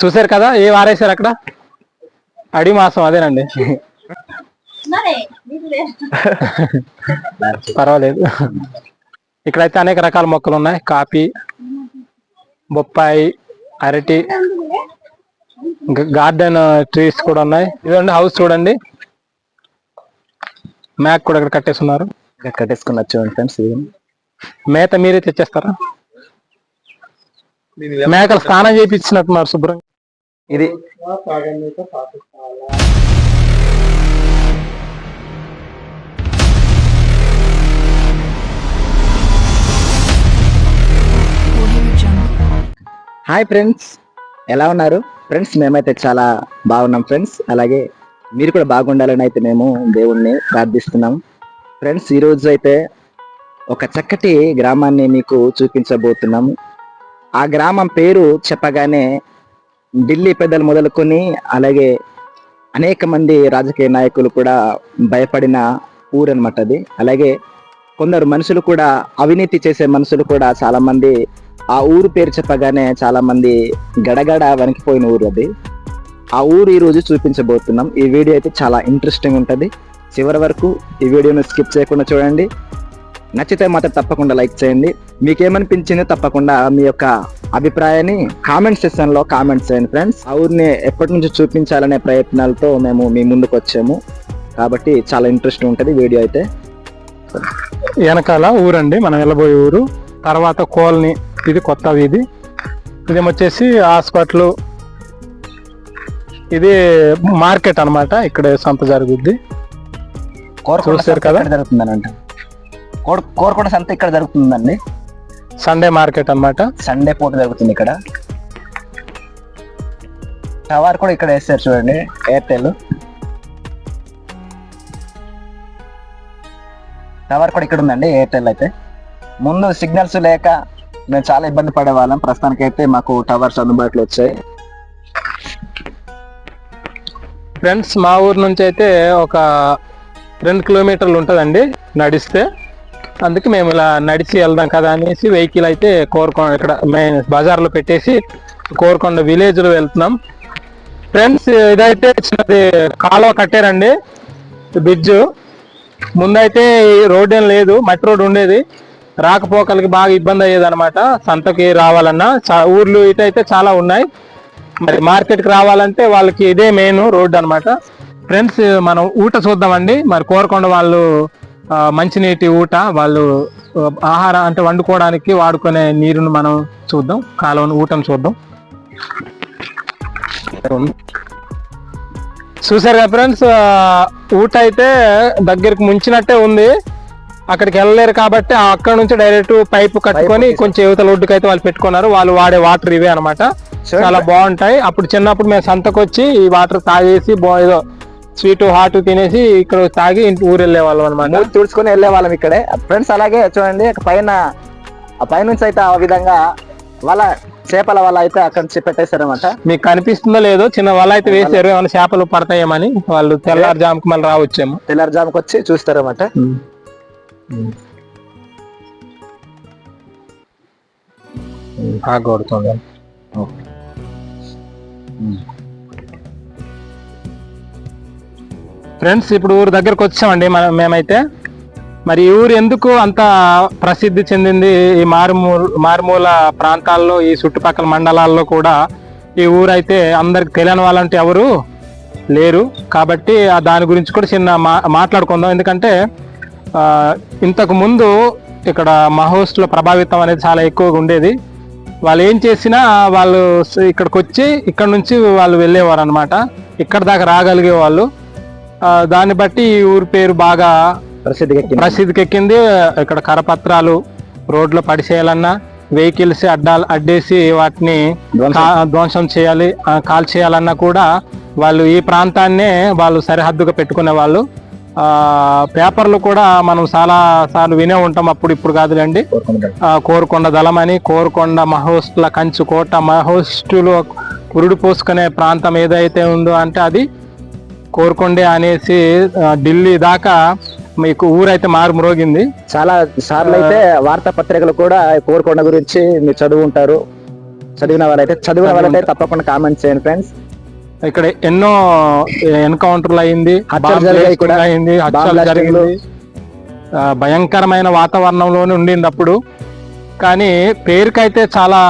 చూసారు కదా? ఏ వారేశారు అక్కడ? అడి మాసం అదేనండి. పర్వాలేదు. ఇక్కడైతే అనేక రకాల మొక్కలు ఉన్నాయి. కాఫీ బొప్పాయి అరటి ఇంకా గార్డెన్ ట్రీస్ కూడా ఉన్నాయి. ఇదండి హౌస్ చూడండి. మ్యాక్ కూడా ఇక్కడ కట్టేస్తున్నారు ఇక్కడ కట్టేసుకుని వచ్చామండి ఫ్రెండ్స్ మేత మీరే తెచ్చేస్తారా? మేకలు స్నానం చేయించినట్టున్నారు శుభ్రంగా. ఇది హాయ్ ఫ్రెండ్స్ ఎలా ఉన్నారు? ఫ్రెండ్స్ మేమైతే చాలా బాగున్నాం ఫ్రెండ్స్ అలాగే మీరు కూడా బాగుండాలని అయితే మేము దేవుణ్ణి ప్రార్థిస్తున్నాం. ఫ్రెండ్స్ ఈరోజు అయితే ఒక చక్కటి గ్రామాన్ని మీకు చూపించబోతున్నాము ఆ గ్రామం పేరు చెప్పగానే ఢిల్లీ పెద్దలు మొదలుకొని అలాగే అనేక మంది రాజకీయ నాయకులు కూడా భయపడిన ఊరు అనమాట అది. అలాగే కొందరు మనుషులు కూడా అవినీతి చేసే మనుషులు కూడా చాలామంది ఆ ఊరు పేరు చెప్పగానే చాలామంది గడగడ వణికిపోయిన ఊరు అది. ఆ ఊరు ఈరోజు చూపించబోతున్నాం. ఈ వీడియో అయితే చాలా ఇంట్రెస్టింగ్ ఉంటుంది. చివరి వరకు ఈ వీడియోను స్కిప్ చేయకుండా చూడండి. నచ్చితే మాత్రం తప్పకుండా లైక్ చేయండి. మీకేమనిపించిందో తప్పకుండా మీ యొక్క అభిప్రాయాన్ని కామెంట్ సెక్షన్లో కామెంట్ చేయండి ఫ్రెండ్స్. ఆ ఊరిని ఎప్పటి నుంచి చూపించాలనే ప్రయత్నాలతో మేము మీ ముందుకు వచ్చాము. కాబట్టి చాలా ఇంట్రెస్ట్ ఉంటుంది వీడియో అయితే. వెనకాల ఊరండి మనం వెళ్ళబోయే ఊరు. తర్వాత కోల్ని ఇది కొత్త వీధి. ఇదేమొచ్చేసి హాస్పిటల్ ఇది మార్కెట్ అన్నమాట ఇక్కడ సంత జరుగుద్ది. సంత కదా? జరుగుతుందనంట. కోరకొండ సంత ఇక్కడ జరుగుతుందండి. సండే మార్కెట్ అన్నమాట. సండే పూట జరుగుతుంది ఇక్కడ. టవర్ కూడా ఇక్కడ వేస్తారు చూడండి ఎయిర్టెల్ టవర్ కూడా ఇక్కడ ఉందండి ఎయిర్టెల్ అయితే. ముందు సిగ్నల్స్ లేక మేము చాలా ఇబ్బంది పడేవాళ్ళం. ప్రస్తుతానికి అయితే మాకు టవర్స్ అందుబాటులో వచ్చాయి. ఫ్రెండ్స్ మా ఊరు నుంచి అయితే ఒక రెండు కిలోమీటర్లు ఉంటుందండి నడిస్తే. అందుకే మేము ఇలా నడిచి వెళ్దాం కదా అనేసి వెహికల్ అయితే కోరుకొండ ఇక్కడ మెయిన్ బజార్లో పెట్టేసి కోరుకొండ విలేజ్లో వెళ్తున్నాం. ఫ్రెండ్స్ ఇదైతే చిన్నది కాలువ కట్టారండి. బ్రిడ్జ్ ముందైతే రోడ్ ఏం లేదు మట్టి రోడ్ ఉండేది. రాకపోకలకి బాగా ఇబ్బంది అయ్యేది అనమాట సంతకి రావాలన్నా చా- ఊర్లు ఇటైతే చాలా ఉన్నాయి. మరి మార్కెట్కి రావాలంటే వాళ్ళకి ఇదే మెయిన్ రోడ్ అన్నమాట. ఫ్రెండ్స్ మనం ఊట చూద్దామండి. మరి కోరకొండ వాళ్ళు మంచినీటి ఊట వాళ్ళు ఆహారం అంటే వండుకోవడానికి వాడుకునే నీరును మనం చూద్దాం కాలువను ఊటను చూద్దాం. చూసారు కదా ఫ్రెండ్స్ ఊట అయితే దగ్గరికి ముంచినట్టే ఉంది. అక్కడికి వెళ్ళలేరు కాబట్టి అక్కడ నుంచి డైరెక్ట్ పైప్ కట్టుకొని కొంచెం యువతల ఒడ్డుకి అయితే వాళ్ళు పెట్టుకున్నారు. వాళ్ళు వాడే వాటర్ ఇవే అన్నమాట. చూడండి. చాలా బాగుంటాయి. అప్పుడు చిన్నప్పుడు మేము సంతకు వచ్చి ఈ వాటర్ తాగేసి ఏదో స్వీట్ హాట్ తినేసి ఇక్కడ తాగి ఇంటి ఊరు వెళ్ళే వాళ్ళం అనమాట తుడుచుకొని వెళ్ళే వాళ్ళం ఇక్కడే. ఫ్రెండ్స్ అలాగే చూడండి పైన ఆ పైనుంచి అయితే ఆ విధంగా వాళ్ళ చేపల వల్ల అయితే అక్కడ నుంచి పెట్టేశారన్నమాట. మీకు కనిపిస్తుందో లేదో చిన్న వల అయితే వేసారు ఏమైనా చేపలు పడతాయేమని. వాళ్ళు తెల్లారుజాముకి మళ్ళీ రావచ్చేమో. తెల్లారుజాముకి వచ్చి చూస్తారన్నమాట. బాగా కొడుతుంది. ఫ్రెండ్స్ ఇప్పుడు ఊరు దగ్గరకు వచ్చామండి. మనం మేమైతే. మరి ఈ ఊరు ఎందుకు అంత ప్రసిద్ధి చెందింది? ఈ మారుమూల మారుమూల ప్రాంతాల్లో ఈ చుట్టుపక్కల మండలాల్లో కూడా ఈ ఊరు అయితే అందరికి తెలియని వాళ్ళంటే ఎవరు లేరు. కాబట్టి దాని గురించి కూడా చిన్న మా మాట్లాడుకుందాం. ఎందుకంటే ఇంతకు ముందు ఇక్కడ మహోస్లో ప్రభావితం అనేది చాలా ఎక్కువగా ఉండేది. వాళ్ళు ఏం చేసినా వాళ్ళు ఇక్కడికి వచ్చి ఇక్కడ నుంచి వాళ్ళు వెళ్ళేవారు అనమాట ఇక్కడ దాకా రాగలిగే వాళ్ళు దాన్ని బట్టి ఈ ఊరి పేరు బాగా. ప్రసిద్ధికి ఎక్కింది ఇక్కడ కరపత్రాలు రోడ్లో పడిచేయాలన్నా వెహికల్స్ అడ్డాలు అడ్డేసి వాటిని ధ్వంసం. చేయాలి కాల్ చేయాలన్నా కూడా వాళ్ళు ఈ ప్రాంతాన్నే వాళ్ళు సరిహద్దుగా పెట్టుకునే వాళ్ళు ఆ, పేపర్లు కూడా మనం చాలా సార్లు వినే ఉంటాం అప్పుడు ఇప్పుడు కాదులేండి కోరుకొండ దళమని కోరుకొండ మహోష్ల కంచు కోట మహోష్టులు పురుడు పోసుకునే ప్రాంతం ఏదైతే ఉందో అంటే అది కోరుకొండే అనేసి ఢిల్లీ దాకా మీకు ఊరైతే మారు మ్రోగింది. చాలా సార్లు అయితే వార్తా పత్రికలు కూడా కోరుకొండ గురించి మీరు చదువు ఉంటారు చదివిన వాళ్ళైతే చదివిన వాళ్ళైతే తప్పకుండా కామెంట్ చేయండి ఫ్రెండ్స్. ఇక్కడ ఎన్నో ఎన్కౌంటర్లు అయింది. అయింది. జరిగింది. భయంకరమైన వాతావరణంలోనే ఉండింది అప్పుడు. కానీ పేరుకైతే చాలా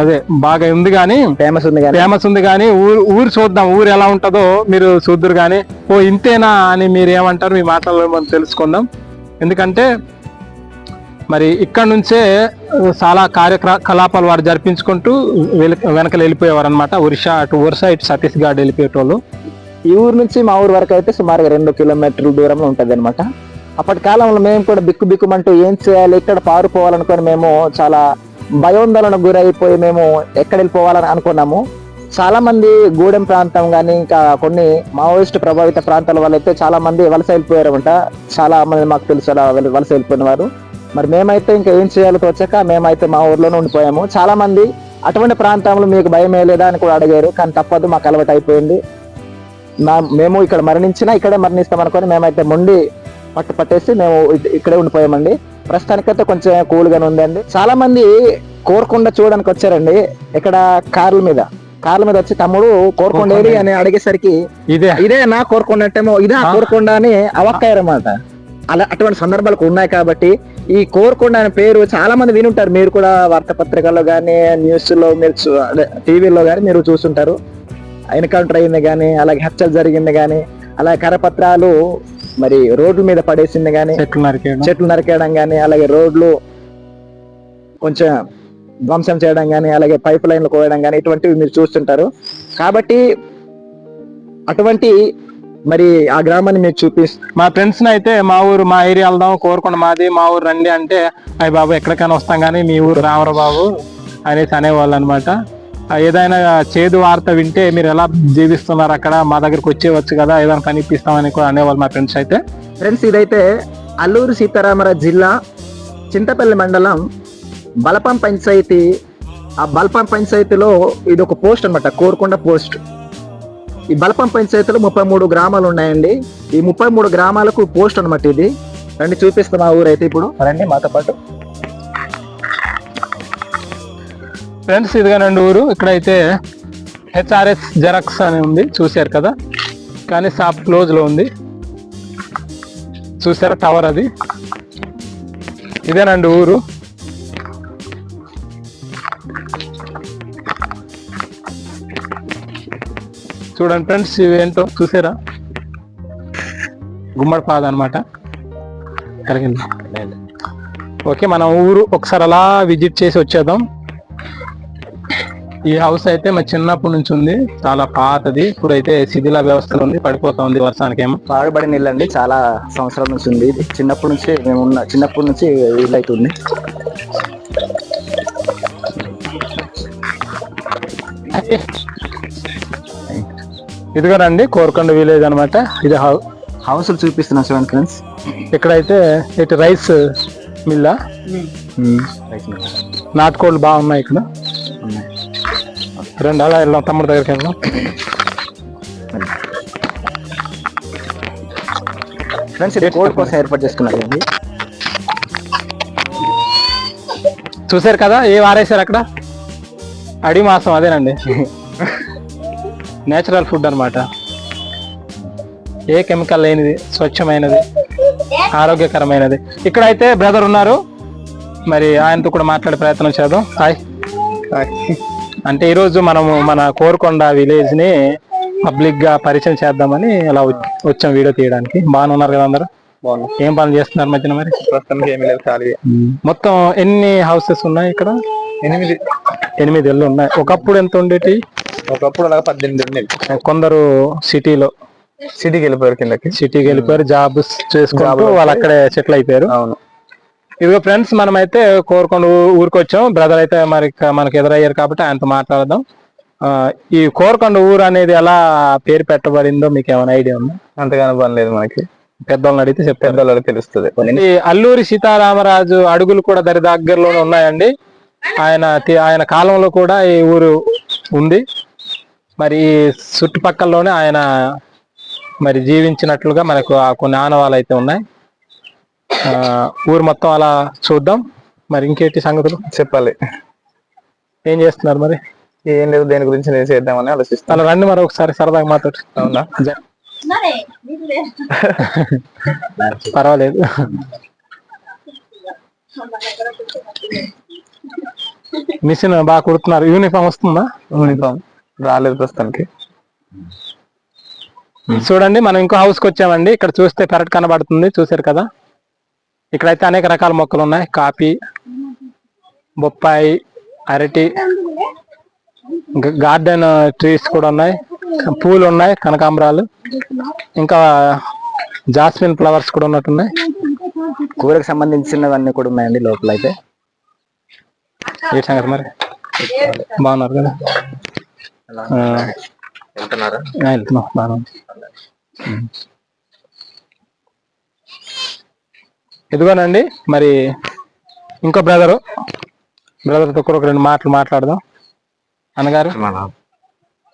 అదే బాగా ఉంది కానీ ఫేమస్ ఉంది ఫేమస్ ఉంది కానీ ఊరు ఊరు చూద్దాం ఊరు ఎలా ఉంటుందో మీరు చూద్దరు కానీ ఓ ఇంతేనా అని మీరు ఏమంటారు మీ మాటల్లో మనం తెలుసుకుందాం. ఎందుకంటే మరి ఇక్కడ నుంచే చాలా కార్యకలాపాలు వారు జరిపించుకుంటూ వెనకలు వెళ్ళిపోయేవారు అనమాట ఒరిషా అటు ఒరిస్సా ఇటు ఛత్తీస్గఢ్ వెళ్ళిపోయేటోళ్ళు. ఈ ఊరు నుంచి మా ఊరు వరకు అయితే సుమారుగా రెండు కిలోమీటర్ల దూరంలో ఉంటది అనమాట అప్పటి కాలంలో మేము కూడా బిక్కు బిక్కుమంటూ ఏం చేయాలి ఇక్కడ పారుకోవాలనుకొని మేము చాలా భయోందోళనకు గురైపోయి మేము ఎక్కడ వెళ్ళిపోవాలని అనుకున్నాము. చాలా మంది గూడెం ప్రాంతం కానీ ఇంకా కొన్ని మావోయిస్ట్ ప్రభావిత ప్రాంతాల వాళ్ళు అయితే చాలా మంది వలస వెళ్ళిపోయారమంట చాలా మంది మాకు తెలుసు అలా వలస వెళ్ళిపోయిన వారు. మరి మేమైతే ఇంకా ఏం చేయాలో వచ్చాక మేమైతే మా ఊర్లోనే ఉండిపోయాము. చాలా మంది అటువంటి ప్రాంతంలో మీకు భయం లేదా అని కూడా అడిగారు కానీ తప్పదు మాకు అలవాటు అయిపోయింది. మా- మేము ఇక్కడ మరణించినా ఇక్కడే మరణిస్తాం అనుకొని మేమైతే మొండి పట్టు పట్టేసి మేము ఇక్కడే ఉండిపోయామండి. ప్రస్తుతానికైతే కొంచెం కూల్ గానే ఉందండి. చాలా మంది కోరకొండ చూడడానికి వచ్చారండి. ఇక్కడ కార్ల మీద. కార్ల మీద వచ్చి తమ్ముడు కోరకొండ ఏది అని అడిగేసరికి ఇదే. ఇదే నా కోరకొండ అంటేమో ఇదే. కోరకొండ అని అవక్కాయరన్నమాట అలా అటువంటి సందర్భాలు ఉన్నాయి కాబట్టి ఈ కోరకొండ అనే పేరు చాలా మంది వినుంటారు. మీరు కూడా వార్తాపత్రికల్లో కానీ న్యూస్లో మీరు టీవీలో కానీ మీరు చూస్తుంటారు ఎన్కౌంటర్ అయింది కానీ అలాగే హత్యలు జరిగింది కానీ అలాగే కరపత్రాలు మరి రోడ్ల మీద పడేసింది కానీ చెట్లు నరికేయడం. చెట్లు నరికేయడం కానీ అలాగే రోడ్లు కొంచెం ధ్వంసం చేయడం కానీ అలాగే పైప్ లైన్లు కోయడం కానీ ఇటువంటివి మీరు చూస్తుంటారు. కాబట్టి అటువంటి మరి ఆ గ్రామాన్ని మీకు చూపిస్తూ మా ఫ్రెండ్స్ అయితే మా ఊరు మా ఏరియా వెళ్దాం కోరుకుండా మాది మా ఊరు రండి అంటే అయ్యి బాబు ఎక్కడికైనా వస్తాం కానీ మీ ఊరు రామరా బాబు అనేసి అనేవాళ్ళు అనమాట ఏదైనా చేదు వార్త వింటే మీరు ఎలా జీవిస్తున్నారు అక్కడ? మా దగ్గరికి వచ్చేవచ్చు కదా ఏదైనా పని ఇప్పిస్తామని కూడా అనేవాళ్ళు మా ఫ్రెండ్స్ అయితే. ఫ్రెండ్స్ ఇదైతే అల్లూరు సీతారామరాజు జిల్లా చింతపల్లి మండలం బలపం పంచాయతీ ఆ బలపం పంచాయతీలో ఇది ఒక పోస్ట్ అన్నమాట కోరుకొండ పోస్ట్. ఈ బలపం పంచాయతీలో ముప్పై మూడు గ్రామాలు ఉన్నాయండి. ఈ ముప్పై మూడు గ్రామాలకు పోస్ట్ అన్నమాట ఇది. రండి చూపిస్తాం ఆ ఊరైతే ఇప్పుడు. రండి మాతో పాటు. ఫ్రెండ్స్ ఇదిగానండి ఊరు. ఇక్కడైతే హెచ్ఆర్ఎస్ జెరాక్స్ అని ఉంది. చూశారు కదా? కానీ షాప్ క్లోజ్లో ఉంది. చూసారా టవర్ అది? ఇదేనండి ఊరు. చూడండి ఫ్రెండ్స్ ఇవేంటో చూసారా గుమ్మడి పాద అనమాట కలిగింది. ఓకే మనం ఊరు ఒకసారి అలా విజిట్ చేసి వచ్చేద్దాం. ఈ హౌస్ అయితే మా చిన్నప్పటి నుంచి ఉంది. చాలా పాతది. ఇప్పుడైతే శిథిల వ్యవస్థలో ఉంది. పడిపోతా ఉంది వర్షానికి ఏమో పాడుబడిన ఇల్లు అండి. చాలా సంవత్సరాల నుంచి ఉంది. ఇది చిన్నప్పటి నుంచి మేము ఉన్న చిన్నప్పటి నుంచి ఇల్లు అవుతుంది ఇదిగోనండి కోరకొండ విలేజ్ అన్నమాట. ఇది హౌ హౌస్లు చూపిస్తున్నా చూడండి ఫ్రెండ్స్ ఇక్కడైతే ఇటు రైస్ మిల్లా నాటుకోళ్ళు బాగున్నాయి ఇక్కడ. రెండు అలా వెళ్దాం తమ్ముడు దగ్గరికి వెళ్దాం. ఫ్రెండ్స్ ఇది కోడ్ కోసం ఏర్పాటు చేసుకున్నారు అండి చూసారు కదా ఏ వారేశారు అక్కడ? అడి మాసం అదేనండి. నేచురల్ ఫుడ్ అన్నమాట. ఏ కెమికల్ లేనిది స్వచ్ఛమైనది ఆరోగ్యకరమైనది. ఇక్కడైతే బ్రదర్ ఉన్నారు. మరి ఆయనతో కూడా మాట్లాడే ప్రయత్నం చేద్దాం. హాయ్ అంటే ఈరోజు మనము మన కోరుకొండ విలేజ్ని పబ్లిక్గా పరిచయం చేద్దామని ఇలా వచ్చ- వీడియో తీయడానికి. బాగానే ఉన్నారు కదా అందరూ? ఏం పనులు చేస్తున్నారు మధ్యన మరి? ప్రస్తుతానికి ఏమీ లేదు ఖాళీ మొత్తం ఎన్ని హౌసెస్ ఉన్నాయి ఇక్కడ? ఎనిమిది. ఎనిమిది ఇళ్ళు ఉన్నాయి. ఒకప్పుడు ఎంత ఉండేటి? ఒకప్పుడు అలాగా పద్దెనిమిది ఉండేది కొందరు సిటీలో సిటీకి వెళ్ళిపోయారు కిందకి. సిటీకి వెళ్ళిపోయారు జాబ్స్ చేసుకుంటూ వాళ్ళు అక్కడే సెటిల్ అయిపోయారు. అవును. ఇదిగో ఫ్రెండ్స్ మనమైతే కోరుకొండ ఊ- ఊరికి వచ్చాం బ్రదర్ అయితే మరి మనకి ఎదురయ్యారు కాబట్టి ఆయనతో మాట్లాడదాం. ఆ, ఈ కోరుకొండ ఊరు అనేది ఎలా పేరు పెట్టబడిందో మీకు ఏమైనా ఐడియా ఉందా? అంతగానో పని లేదు మనకి. పెద్దవాళ్ళని అడిగితే చెప్తారు పెద్దవాళ్ళకి తెలుస్తుంది. ఈ అల్లూరి సీతారామరాజు అడుగులు కూడా దరి దగ్గరలోనే ఉన్నాయండి. ఆయన ఆయన కాలంలో కూడా ఈ ఊరు ఉంది. మరి ఈ చుట్టుపక్కలలోనే ఆయన మరి జీవించినట్లుగా మనకు ఆ కొన్ని ఆనవాలు అయితే ఉన్నాయి. ఊరు మొత్తం అలా చూద్దాం. మరి ఇంకేంటి సంగతులు? చెప్పాలి. ఏం చేస్తున్నారు మరి? ఏం లేదు దేని గురించి నేను చేద్దామని ఆలోచిస్తాను అలా రండి మరి ఒకసారి సరదాగా మాట్లాడు అవునా? జ- పర్వాలేదు. మిషన్ బాగా కుడుతున్నారు. యూనిఫామ్ వస్తుందా? యూనిఫామ్ రాలేదు ప్రస్తుతానికి. చూడండి మనం ఇంకో హౌస్కి వచ్చామండి. ఇక్కడ చూస్తే పెరట్ కనబడుతుంది. చూసారు కదా? ఇక్కడైతే అనేక రకాల మొక్కలు ఉన్నాయి. కాఫీ బొప్పాయి అరటి గార్డెన్ ట్రీస్ కూడా ఉన్నాయి. పూలు ఉన్నాయి కనకాంబరాలు. ఇంకా జాస్మిన్ ఫ్లవర్స్ కూడా ఉన్నట్టున్నాయి. కూరకు సంబంధించినవన్నీ కూడా ఉన్నాయండి లోపల అయితే ఏ సంగతి మరి? బాగున్నారు కదా? వెళ్తున్నారా? వెళ్తున్నాం. బాగానే ఉంది. ఉం. ఇదిగోనండి మరి ఇంకో బ్రదరు బ్రదర్తో కూడా ఒక రెండు మాటలు మాట్లాడదాం. అన్నగారు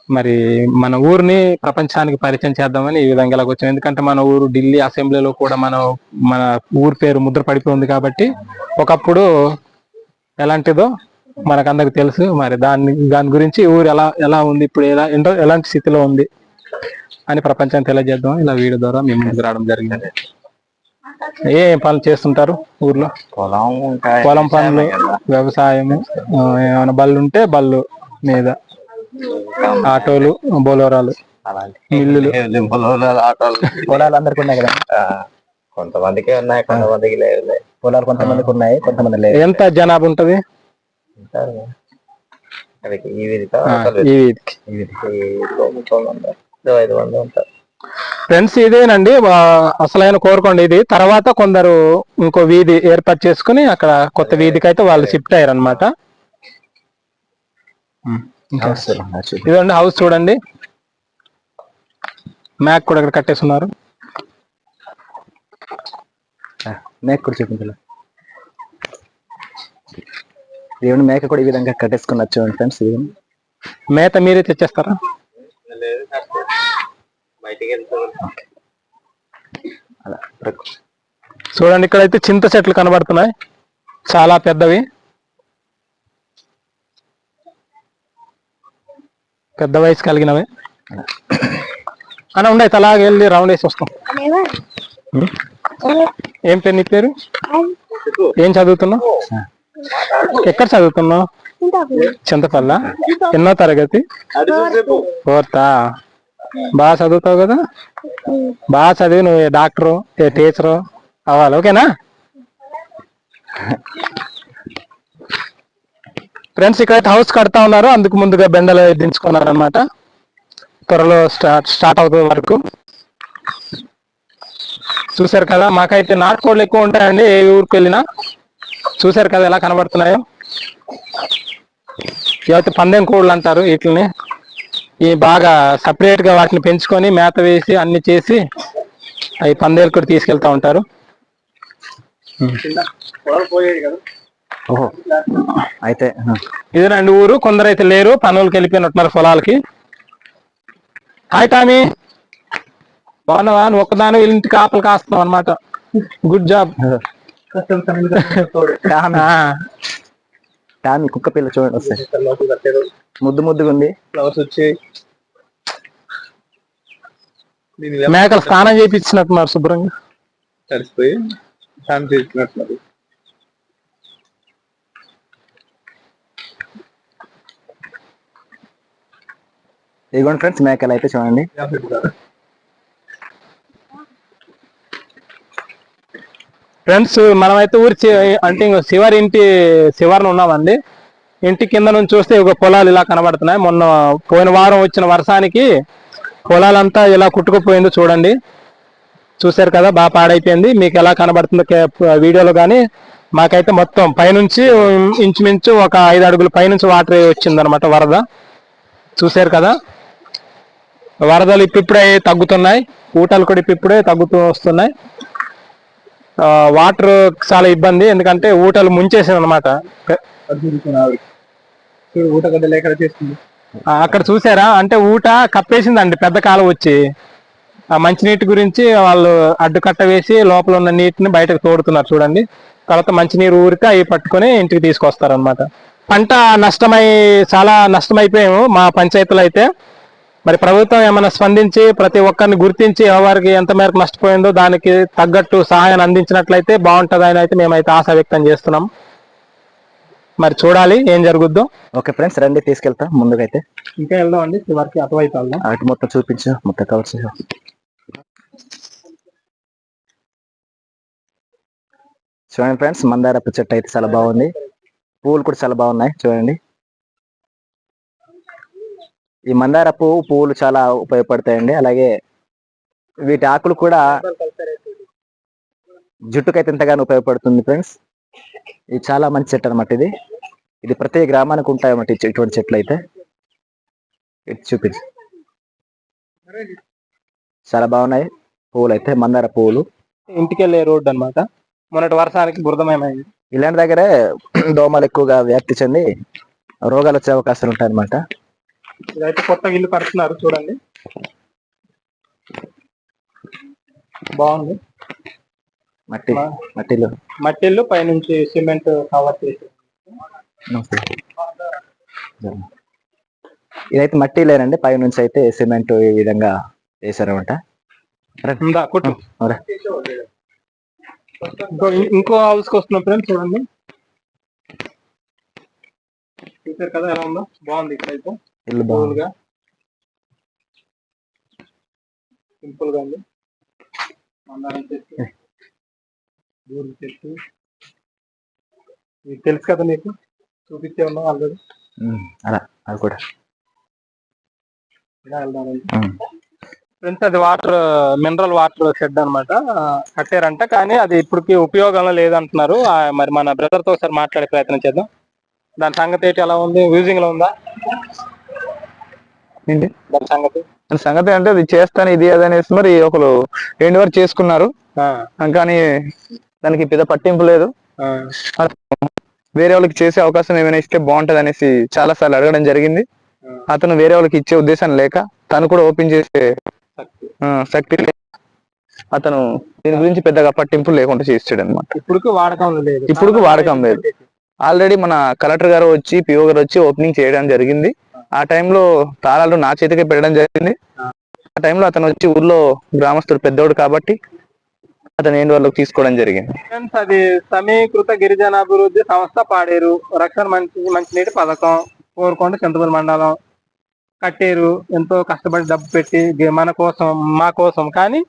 మరి మన ఊరిని ప్రపంచానికి పరిచయం చేద్దామని ఈ విధంగా ఇలాగ వచ్చాం. ఎందుకంటే మన ఊరు ఢిల్లీ అసెంబ్లీలో కూడా మనం మన ఊరు పేరు ముద్ర పడిపోయింది కాబట్టి ఒకప్పుడు ఎలాంటిదో మనకందరికి తెలుసు. మరి దాన్ని దాని గురించి ఊరు ఎలా ఎలా ఉంది ఇప్పుడు ఎలా ఎలాంటి స్థితిలో ఉంది అని ప్రపంచాన్ని తెలియజేద్దాం. ఇలా వీడియో ద్వారా మేము ముందుకు రావడం జరిగింది. ఏ పనులు చేస్తుంటారు ఊర్లో? పొలం పొలం పనులు వ్యవసాయము ఆ, ఏమైనా బళ్ళు ఉంటే బళ్ళు మీద. ఆటోలు బోలోరాలు అలాంటి మిల్లులు. ఆటోలు. పొలాలు అందరికి ఉన్నాయి కదా? కొంతమందికి ఉన్నాయి కొంతమందికి లేదు పొలాలు కొంతమందికి ఉన్నాయి కొంతమంది లేదు ఎంత జనాభా ఉంటది? ఈ వీధికి? ఈ వీధికి. ఐదు మంది ఉంటారు. ఫ్రెండ్స్ ఇదేనండి. అసలైన కోరుకోండి ఇది. తర్వాత కొందరు ఇంకో వీధి ఏర్పాటు చేసుకుని అక్కడ కొత్త వీధికి అయితే వాళ్ళు షిఫ్ట్ అయ్యారు అనమాట ఇదండి హౌస్ చూడండి. మ్యాక్ కూడా ఇక్కడ కట్టేస్తున్నారు మేక కూడా చూపించాలి దేవుని మేక కూడా ఈ విధంగా కట్టేసుకుని వచ్చామండి ఫ్రెండ్స్ మేత మీరే తెచ్చేస్తారా? బయటికి అలా చూడండి ఇక్కడైతే చింత చెట్లు కనబడుతున్నాయి. చాలా పెద్దవి. పెద్ద వయసు కలిగినవి. అని ఉండే అలాగే వెళ్ళి రౌండ్ వేసి వస్తాం? ఏం పేరు నీ పేరు? ఏం చదువుతున్నావు? ఎక్కడ చదువుతున్నావు? చింతపల్ల? ఎన్నో తరగతి? ఫోర్తా? బాగా చదువుతావు కదా? బాగా చదివి నువ్వు డాక్టరు ఏ టీచరు అవ్వాలి ఓకేనా? ఫ్రెండ్స్ ఇక్కడ హౌస్ కడతా ఉన్నారు. అందుకు ముందుగా బెండలు దించుకున్నారు అనమాట త్వరలో స్టార్ట్ స్టార్ట్ అవుతుంది వరకు. చూసారు కదా మాకైతే నాటుకోళ్ళు ఎక్కువ ఉంటాయండి. ఏ ఊరికి వెళ్ళినా చూసారు కదా ఎలా కనబడుతున్నాయో? ఇవైతే పందెం కోళ్ళు అంటారు వీటిని. ఈ బాగా సపరేట్గా వాటిని పెంచుకొని మేత వేసి అన్ని చేసి అవి పందేలు కూడా తీసుకెళ్తా ఉంటారు. అయితే ఇదేనండి ఊరు. కొందరు అయితే లేరు. పనులకు వెళ్ళిపోయినట్టున్నారు పొలాలకి. Hi Tommy. బాగున్నావా? నువ్వు ఒక్కదాని ఇంటికి ఆపలు కాస్తున్నావు అనమాట గుడ్ జాబ్. టామీ కుక్క పిల్ల చూడండి వస్తాయి ముద్దు ముద్దుగా ఉంది. ఫ్లవర్స్ వచ్చి దీని మేకలు స్నానం చేయించినట్టున్నారు శుభ్రంగా. తడిసిపోయి స్నానం చేసినట్టున్నారు ఇదిగోండి ఫ్రెండ్స్ మేకలు అయితే చూడండి. ఫ్రెండ్స్ మనమైతే ఊరి అంటే ఇంకో శివారి ఇంటి శివారిని ఉన్నామండి. ఇంటి కింద నుంచి చూస్తే ఒక పొలాలు ఇలా కనబడుతున్నాయి. మొన్న పోయిన వారం వచ్చిన వర్షానికి పొలాలంతా ఇలా కుట్టుకుపోయిందో చూడండి. చూశారు కదా బాగా పాడైపోయింది. మీకు ఎలా కనబడుతుందో వీడియోలో కానీ మాకైతే మొత్తం పైనుంచి ఇంచుమించు ఒక ఐదు అడుగుల పైనుంచి వాటర్ వచ్చిందనమాట వరద. చూశారు కదా? వరదలు ఇప్పుడిప్పుడే తగ్గుతున్నాయి. ఊటలు కూడా ఇప్పుడిప్పుడే తగ్గుతూ వస్తున్నాయి. వాటర్ చాలా ఇబ్బంది ఎందుకంటే ఊటలు ముంచేసాను అనమాట అక్కడ చూసారా? అంటే ఊట కప్పేసిందండి పెద్ద కాలం వచ్చి. ఆ మంచినీటి గురించి వాళ్ళు అడ్డుకట్ట వేసి లోపల ఉన్న నీటిని బయటకు తోడుతున్నారు చూడండి. తర్వాత మంచినీరు ఊరితే అవి పట్టుకొని ఇంటికి తీసుకొస్తారు అనమాట పంట నష్టమై చాలా నష్టమైపోయాము మా పంచాయతీలో అయితే. మరి ప్రభుత్వం ఏమైనా స్పందించి ప్రతి ఒక్కరిని గుర్తించి ఎవరికి ఎంత మేరకు నష్టపోయిందో దానికి తగ్గట్టు సహాయాన్ని అందించినట్లయితే బాగుంటుంది అని అయితే మేమైతే ఆశ వ్యక్తం చేస్తున్నాం. మరి చూడాలి ఏం జరుగుద్దో. ఓకే ఫ్రెండ్స్ రండి తీసుకెళ్తా ముందుకైతే. ఇంకా వెళ్దాం అండి చివరికి అటువైపు వెళ్దాం. అటు మొత్తం చూపించు మొత్తం కవర్ చేయ. చూడండి ఫ్రెండ్స్ మందారపు చెట్టు అయితే చాలా బాగుంది. పువ్వులు కూడా చాలా బాగున్నాయి చూడండి. ఈ మందార పువ్వు పువ్వులు చాలా ఉపయోగపడతాయండి. అలాగే వీటి ఆకులు కూడా జుట్టుకైతే ఎంతగానో ఉపయోగపడుతుంది ఫ్రెండ్స్. ఇది చాలా మంచి చెట్టు అనమాట ఇది. ఇది ప్రతి గ్రామానికి ఉంటాయి అన్నమాట ఇటు- ఇటువంటి చెట్లు అయితే. ఇటు చూపించు చాలా బాగున్నాయి పువ్వులు అయితే మందార పువ్వులు. ఇంటికి వెళ్ళే రోడ్డు అన్నమాట. మొన్నటి వర్షానికి బురదమయమైంది ఇలాంటి దగ్గరే దోమలు ఎక్కువగా వ్యాప్తి చెంది రోగాలు వచ్చే అవకాశాలు ఉంటాయి అనమాట ఇదైతే కొత్త ఇల్లు కడుతున్నారు చూడండి. బాగుంది. మట్టి మట్టిలో. మట్టి ఇల్లు పైనుంచి సిమెంట్ కవర్ చేసి. ఇదైతే మట్టి లేనండి పై నుంచి అయితే సిమెంట్ ఈ విధంగా? ఇంకో ఇంకో హౌస్కి వస్తున్నాం ఫ్రెండ్స్ చూడండి. చూసారు కదా ఎలా ఉందో? బాగుంది ఇక్కడైతే. ఇల్లు బాగుంది. సింపుల్గా. ఉంది. మందారం చెట్టు చెట్టు. ఇది తెలుసు కదా నీకు? చూపించే ఉన్నాం ఆల్రెడీ? అలా అది కూడా. ఇలా వెళ్దామండి. ఉమ్. ఫ్రెండ్స్ అది వాటర్ మినరల్ వాటర్ షెడ్ అన్నమాట. కట్టారంట కానీ అది ఇప్పటికి ఉపయోగంలో లేదంటున్నారు. మరి మన బ్రదర్తో ఒకసారి మాట్లాడే ప్రయత్నం చేద్దాం. దాని సంగతి ఏంటి ఎలా ఉంది? యూజింగ్లో ఉందా? ఏంటి? దాని సంగతి? అంటే అది చేస్తాను ఇది అది అనేసి మరి ఒకరు రెండు వరకు చేసుకున్నారు. కానీ దానికి పెద్ద పట్టింపు లేదు. వేరే వాళ్ళకి చేసే అవకాశం ఏమైనా ఇస్తే బాగుంటది అనేసి చాలా సార్లు అడగడం జరిగింది. అతను వేరే వాళ్ళకి ఇచ్చే ఉద్దేశం లేక తను కూడా ఓపెన్ చేసే శక్తి. అతను దీని గురించి పెద్దగా పట్టింపు లేకుండా చేస్తాడు అనమాట ఇప్పుడుకి వాడకం లేదు. ఇప్పుడుకి వాడకం లేదు. ఆల్రెడీ మన కలెక్టర్ గారు వచ్చి పిఓ గారు వచ్చి ఓపెనింగ్ చేయడం జరిగింది. ఆ టైంలో తాళాలు నా చేతికి పెట్టడం జరిగింది. ఆ. టైంలో అతను వచ్చి ఊర్లో గ్రామస్తుడు పెద్దోడు కాబట్టి అతను ఏంటి వాళ్ళకి తీసుకోవడం జరిగింది. అది సమీకృత గిరిజనాభివృద్ధి సంస్థ పాడేరు. రక్షణ మంచి మంచినీటి పథకం కోరుకొండ చింతపల్లి మండలం కట్టేరు. ఎంతో కష్టపడి డబ్బు పెట్టి మన కోసం మా కోసం కానీ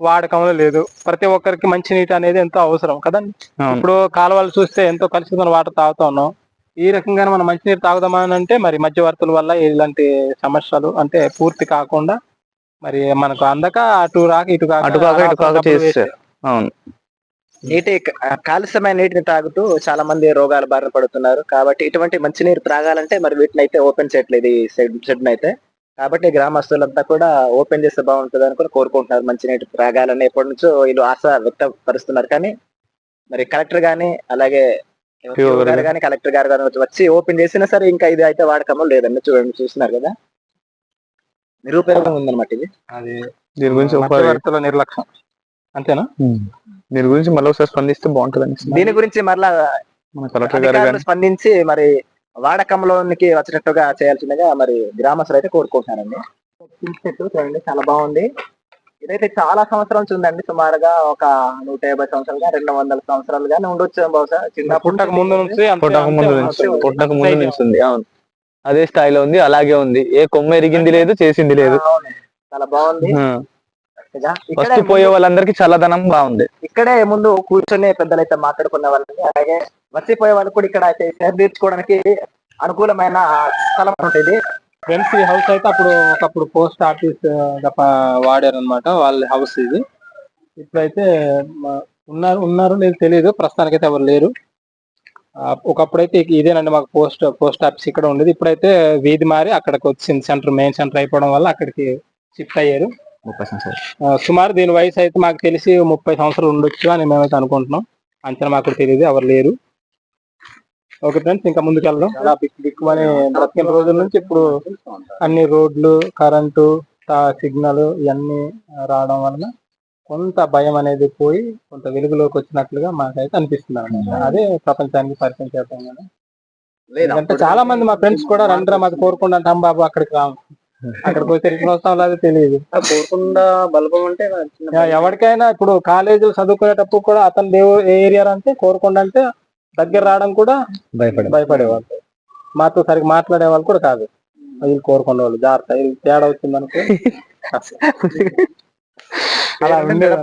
వాడకంలో లేదు. ప్రతి ఒక్కరికి మంచినీటి అనేది ఎంతో అవసరం కదండి. ఇప్పుడు కాలువలు చూస్తే ఎంతో కలుషితమైన వాటర్ తాగుతా ఉన్నాం. ఈ రకంగా మనం మంచినీరు తాగుదామని అంటే మరి మధ్యవర్తుల వల్ల ఇలాంటి సమస్యలు అంటే పూర్తి కాకుండా మరి మనకు అందక అటు రాక ఇటు కాక అటు కాక ఇటు కాక డబ్బులు waste. చేస్తారు అవును. నీటి కాలుష్యమైన నీటిని తాగుతూ చాలా మంది రోగాలు బారిన పడుతున్నారు. కాబట్టి ఇటువంటి మంచినీరు త్రాగాలంటే మరి వీటిని అయితే ఓపెన్ చేయట్లేదు ఈ షెడ్ అయితే. కాబట్టి గ్రామస్తులంతా కూడా ఓపెన్ చేస్తే బాగుంటుంది అనుకుని కోరుకుంటున్నారు మంచినీటి త్రాగాలని. ఎప్పటి నుంచో వీళ్ళు ఆశ వ్యక్తపరుస్తున్నారు కానీ మరి కలెక్టర్ గాని అలాగే గారు కానీ కలెక్టర్ గారు కానీ వచ్చి ఓపెన్ చేసినా సరే ఇంకా ఇది అయితే వాడకమో లేదండి చూడండి చూస్తున్నారు కదా? నిరుపయోగం ఉందన్నమాట ఇది. అది. దీని గురించి మధ్యవర్తుల నిర్లక్ష్యం. అంతేనా? దీని గురించి మళ్ళీ ఒకసారి స్పందిస్తే బాగుంటుంది దీని గురించి మరలా మన కలెక్టర్ గారు కానీ స్పందించి మరి వాడకంలోనికి వచ్చినట్టుగా చేయాల్సిందిగా మరి గ్రామస్తులు అయితే కోరుకుంటున్నారండి. చూడండి చాలా బాగుంది. ఇదైతే చాలా సంవత్సరాల నుంచి ఉందండి సుమారుగా ఒక నూట యాభై సంవత్సరాలుగా రెండు వందల సంవత్సరాలు గానీ ఉండొచ్చు బహుశా చిన్న పుట్టక ముందు నుంచి పుట్టక ముందు నుంచి. పుట్టక ముందు. నుంచి ఉంది అవును అదే స్థాయిలో ఉంది అలాగే ఉంది ఏ కొమ్మ ఎరిగింది లేదు చేసింది లేదు. చాలా బాగుంది. వస్తూ పోయే వాళ్ళందరికీ చల్లదనం బాగుంది ఇక్కడే ముందు కూర్చొని పెద్దలు అయితే మాట్లాడుకునే వాళ్ళని అలాగే వచ్చిపోయే వాళ్ళు కూడా ఇక్కడ అయితే సేద తీర్చుకోవడానికి అనుకూలమైన స్థలం ఉంటుంది ఫ్రెండ్స్ ఈ హౌస్ అయితే అప్పుడు ఒకప్పుడు పోస్ట్ ఆఫీస్ వాడారు అనమాట వాళ్ళ హౌస్ ఇది. ఇప్పుడైతే ఉన్నారు ఉన్నారు లేదు తెలియదు ప్రస్తుతానికైతే ఎవరు లేరు. ఒకప్పుడైతే ఇదేనండి మాకు పోస్ట్ పోస్ట్ ఆఫీస్ ఇక్కడ ఉండేది. ఇప్పుడైతే వీధి మారి అక్కడికి వచ్చింది సెంటర్ మెయిన్ సెంటర్ అయిపోవడం వల్ల అక్కడికి షిఫ్ట్ అయ్యారు. ముప్పై సంవత్సరాలు. ఆ, సుమారు దీని వయసు అయితే మాకు తెలిసి ముప్పై సంవత్సరాలు ఉండొచ్చు అని మేమైతే అనుకుంటున్నాం. అంచనా మాకు తెలియదు ఎవరు లేరు. ఓకే ఫ్రెండ్స్ ఇంకా ముందుకు అలా బిక్ బిక్ అని బ్రతికిన రోజుల నుంచి ఇప్పుడు అన్ని రోడ్లు కరెంటు సిగ్నల్ ఇవన్నీ రావడం వలన కొంత భయం అనేది పోయి కొంత వెలుగులోకి వచ్చినట్లుగా మాకైతే అనిపిస్తుంది అన్నమాట. అదే ప్రపంచానికి పరిచయం చేద్దాం కదా. అంటే చాలా మంది మా ఫ్రెండ్స్ కూడా రండి మాది కోరుకుండా అంటాం బాబు అక్కడికి రాము అక్కడికి పోయి తిరిగి వస్తాం లేదో తెలియదు. కోరుకుండా బల్బం అంటే ఎవరికైనా ఇప్పుడు కాలేజీలు చదువుకునేటప్పుడు కూడా అతను ఏ ఏరియా అంటే కోరుకుండా అంటే దగ్గర రావడం కూడా భయపడ భయపడేవాళ్ళు. మాతో సరిగ్గా మాట్లాడే వాళ్ళు కూడా కాదు. వీళ్ళు కోరుకునే వాళ్ళు. జాగ్రత్త. వీళ్ళకి తేడా వచ్చింది అనుకో. అలా ఉండేది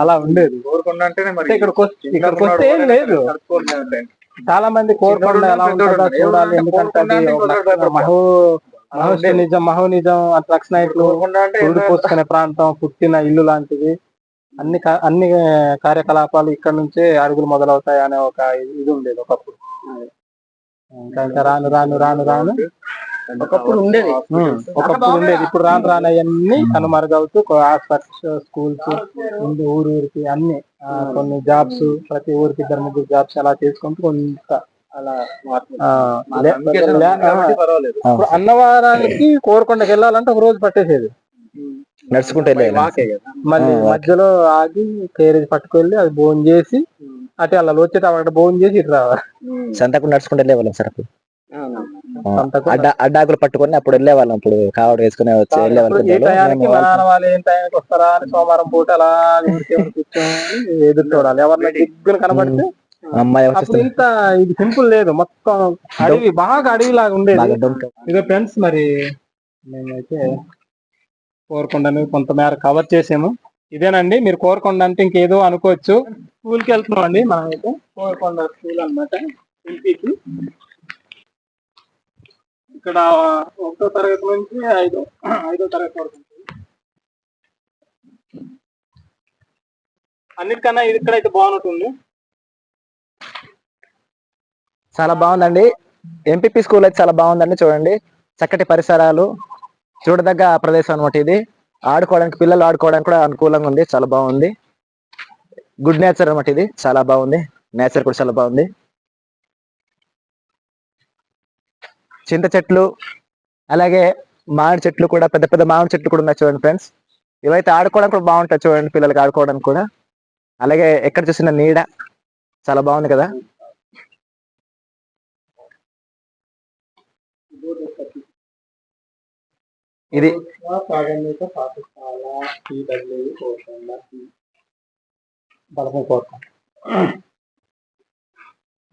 అలా ఉండేది. ఇక్కడికి వస్తే ఇక్కడికి వస్తే ఏం లేదు. చాలా మంది కోరుకుండా ఎలా ఉంటుందో చూడాలి. ఎందుకంటే మహో మహోష నిజం మహో నిజం అట్రాక్షన్ నైట్లు కోరుకుండా అంటే పురుడు పోసుకునే ప్రాంతం పుట్టిన ఇల్లు లాంటిది. అన్ని అన్ని కార్యకలాపాలు ఇక్కడ నుంచే అడుగులు మొదలవుతాయి అనే ఒక ఇది ఉండేది ఒకప్పుడు. ఇంకా ఇంకా రాను రాను రాను రాను. ఒకప్పుడు ఉండేది. ఒకప్పుడు ఉండేది. ఇప్పుడు రాను రాను అవన్నీ కనుమరుగవుతూ హాస్పిటల్స్ స్కూల్స్ ముందు ఊరు ఊరికి అన్ని కొన్ని జాబ్స్ ప్రతి ఊరికి ఇద్దరు ముగ్గురు జాబ్స్ అలా చేసుకుంటూ కొంత అలా అన్నవరానికి కోరకొండకి వెళ్ళాలంటే ఒక రోజు పట్టేసేది. నడుచుకుంటూ మళ్ళీ మధ్యలో ఆగి కేరేజ్ పట్టుకెళ్ళి అది భోజనం చేసి అటు అలా వచ్చేట అక్కడ భోజనం చేసి ఇటు రావాలి. సంతకు నడుచుకుంటూ వెళ్ళేవాళ్ళం సార్ అప్పుడు. అవునా. ఆ, సంతకు అడ్డ అడ్డాకులు పట్టుకొని అప్పుడు వెళ్ళేవాళ్ళం అప్పుడు కావడ వేసుకుని వచ్చి వెళ్ళేవాళ్ళం వాళ్ళు ఏం టయానికి వస్తారా అని సోమవారం పూట అలా ఎదురు చూడాలి. ఎవరిని దిగ్గున కనబడితే అమ్మాయి ఇంత ఇది సింపుల్ లేదు. మొత్తం అడవి బాగా అడవి లాగా ఉండేది ఇదో ఫ్రెండ్స్ మరి మేమైతే కోరకొండని కొంతమేర కవర్ చేసాము. ఇదేనండి. మీరు కోరకొండ అంటే ఇంకేదో అనుకోవచ్చు. స్కూల్కి వెళ్తున్నాం అండి. మనం అయితే కోరకొండ స్కూల్ అనమాట ఎంపీకి ఇక్కడ ఒకటో తరగతి నుంచి ఐదో ఐదో తరగతి వరకు అన్నిటికన్నా ఇది ఇక్కడైతే బాగుంటుంది చాలా బాగుందండి. ఎంపీపీ స్కూల్ అయితే చాలా బాగుందండి. చూడండి. చక్కటి పరిసరాలు. చూడదగ్గ ప్రదేశం అనమాట ఇది. ఆడుకోవడానికి పిల్లలు ఆడుకోవడానికి కూడా అనుకూలంగా ఉంది. చాలా బాగుంది. గుడ్ నేచర్ అనమాట ఇది. చాలా బాగుంది. నేచర్ కూడా చాలా బాగుంది. చింత చెట్లు అలాగే మామిడి చెట్లు కూడా పెద్ద పెద్ద మామిడి చెట్లు కూడా ఉన్నాయి చూడండి ఫ్రెండ్స్ ఇవైతే ఆడుకోవడానికి కూడా బాగుంటాయి చూడండి పిల్లలకి ఆడుకోవడానికి కూడా. అలాగే ఎక్కడ చూసిన నీడ. చాలా బాగుంది కదా. ఇది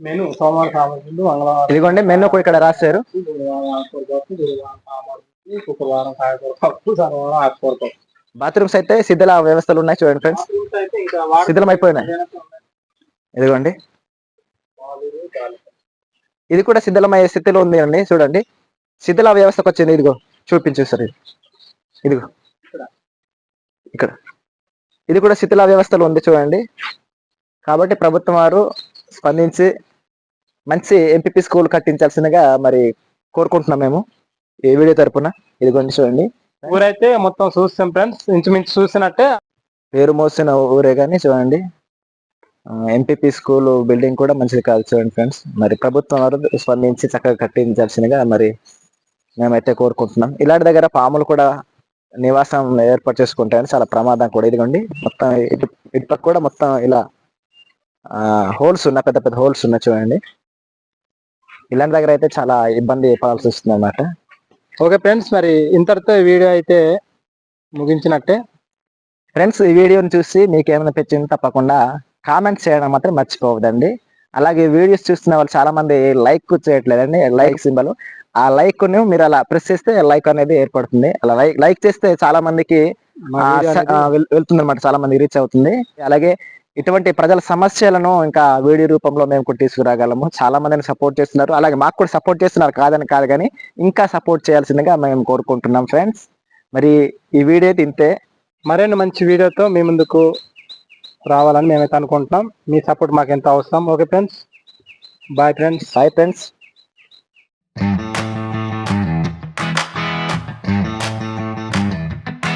మెను సోమవారం సామర్థ్యం మంగళవారం ఇదిగోండి మెనూ కూడా ఇక్కడ రాశారు. శుక్రవారం శనివారం బాత్రూమ్స్ అయితే శిథిల వ్యవస్థలు ఉన్నాయి చూడండి ఫ్రెండ్స్. శిథిలం అయిపోయినాయి. ఇదిగోండి. ఇది కూడా శిథిలమయ్యే స్థితిలో ఉంది అండి చూడండి. శిథిల వ్యవస్థకు వచ్చింది ఇదిగో. చూపించు సార్ ఇది. ఇదిగో. ఇక్కడ. ఇది కూడా శిథిల వ్యవస్థలో ఉంది చూడండి. కాబట్టి ప్రభుత్వం వారు స్పందించి మంచి ఎంపీపీ స్కూల్ కట్టించాల్సిందిగా మరి కోరుకుంటున్నాం మేము ఈ వీడియో తరపున. ఇదిగోండి చూడండి. ఊరైతే మొత్తం చూస్తాం ఫ్రెండ్స్. ఇంచుమించు చూసినట్టే. పేరు మోసిన ఊరే కానీ చూడండి. ఎంపీపీ స్కూల్ బిల్డింగ్ కూడా మంచిది కాదు చూడండి ఫ్రెండ్స్. మరి ప్రభుత్వం వారు స్పందించి చక్కగా కట్టించాల్సిందిగా మరి మేమైతే కోరుకుంటున్నాం. ఇలాంటి దగ్గర పాములు కూడా నివాసం ఏర్పాటు చేసుకుంటాయని చాలా ప్రమాదం కూడా ఇదిగోండి. మొత్తం ఇటు ఇటుపక్క కూడా మొత్తం ఇలా హోల్స్ ఉన్నాయి పెద్ద పెద్ద హోల్స్ ఉన్నాయి చూడండి. ఇలాంటి దగ్గర అయితే చాలా ఇబ్బంది పడాల్సి వస్తుంది అన్నమాట ఓకే ఫ్రెండ్స్ మరి ఇంతటితో ఈ వీడియో అయితే ముగించినట్టే. ఫ్రెండ్స్ ఈ వీడియోని చూసి మీకు ఏమైనా తెచ్చింది తప్పకుండా కామెంట్ చేయడం మాత్రం మర్చిపోవద్దండి. అలాగే వీడియోస్ చూస్తున్న వాళ్ళు చాలా మంది లైక్ చేయట్లేదండి. Like symbol. ఆ లైక్ను మీరు అలా ప్రెస్ చేస్తే లైక్ అనేది ఏర్పడుతుంది. అలా లైక్ లైక్ చేస్తే చాలా మందికి వెళ్తుంది అనమాట చాలా మంది రీచ్ అవుతుంది. అలాగే ఇటువంటి ప్రజల సమస్యలను ఇంకా వీడియో రూపంలో మేము కూడా తీసుకురాగలము. చాలా మందిని సపోర్ట్ చేస్తున్నారు. అలాగే మాకు కూడా సపోర్ట్ చేస్తున్నారు కాదని కాదు కానీ ఇంకా సపోర్ట్ చేయాల్సిందిగా మేము కోరుకుంటున్నాం ఫ్రెండ్స్ మరి ఈ వీడియో ఇంతే. మరిన్ని మంచి వీడియోతో మీ ముందుకు రావాలని మేమైతే అనుకుంటున్నాం. మీ సపోర్ట్ మాకు ఎంత అవసరం. Okay friends bye friends bye friends